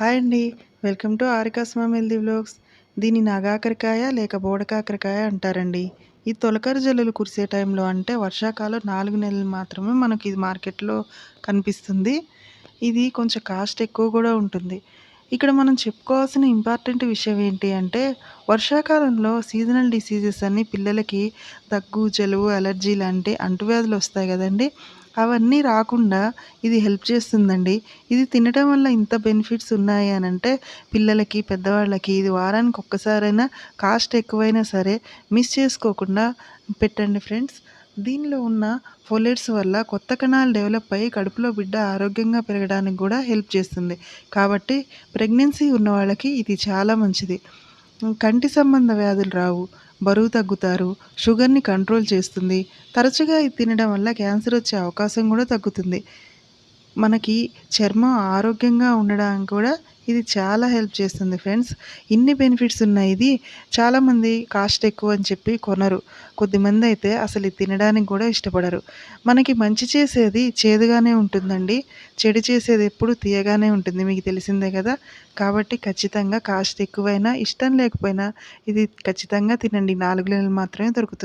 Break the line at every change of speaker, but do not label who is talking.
Hi అండి. Welcome to Arika's mum healthy vlogs. దీన్ని నాగాకరకాయ లేక బోడకాకరకాయ అంటారండి. ఈ తొలకరి జల్లులు కురిసే టైంలో అంటే వర్షాకాలం నాలుగు నెలలు మాత్రమే మనకి ఇది మార్కెట్లో కనిపిస్తుంది. ఇది కొంచెం కాస్ట్ ఎక్కువ కూడా ఉంటుంది. ఇక్కడ మనం చెప్పుకోవాల్సిన ఇంపార్టెంట్ విషయం ఏంటి అంటే వర్షాకాలంలో సీజనల్ డిసీజెస్ అన్ని పిల్లలకి దగ్గు జలుబు అలర్జీ లాంటి అంటువ్యాధులు వస్తాయి కదండి. అవన్నీ రాకుండా ఇది హెల్ప్ చేస్తుందండి. ఇది తినడం వల్ల ఇంత బెనిఫిట్స్ ఉన్నాయి అని అంటే పిల్లలకి పెద్దవాళ్ళకి ఇది వారానికి ఒక్కసారైనా కాస్ట్ ఎక్కువైనా సరే మిస్ చేసుకోకుండా పెట్టండి ఫ్రెండ్స్. దీనిలో ఉన్న ఫోలెట్స్ వల్ల కొత్త కణాలు డెవలప్ అయ్యి కడుపులో బిడ్డ ఆరోగ్యంగా పెరగడానికి కూడా హెల్ప్ చేస్తుంది. కాబట్టి ప్రెగ్నెన్సీ ఉన్న వాళ్ళకి ఇది చాలా మంచిది. కంటి సంబంధ వ్యాధులు రావు బరువు తగ్గుతారు షుగర్ని కంట్రోల్ చేస్తుంది. తరచుగా ఇది తినడం వల్ల క్యాన్సర్ వచ్చే అవకాశం కూడా తగ్గుతుంది. మనకి చర్మం ఆరోగ్యంగా ఉండడానికి కూడా ఇది చాలా హెల్ప్ చేస్తుంది ఫ్రెండ్స్. ఇన్ని బెనిఫిట్స్ ఉన్నాయి ఇది చాలామంది కాస్ట్ ఎక్కువ అని చెప్పి కొనరు. కొద్దిమంది అయితే అసలు ఇది తినడానికి కూడా ఇష్టపడరు. మనకి మంచి చేసేది చేదుగానే ఉంటుందండి. చెడు చేసేది ఎప్పుడు తీయగానే ఉంటుంది. మీకు తెలిసిందే కదా. కాబట్టి ఖచ్చితంగా కాస్ట్ ఎక్కువైనా ఇష్టం లేకపోయినా ఇది ఖచ్చితంగా తినండి. నాలుగు నెలలు మాత్రమే దొరుకుతుంది.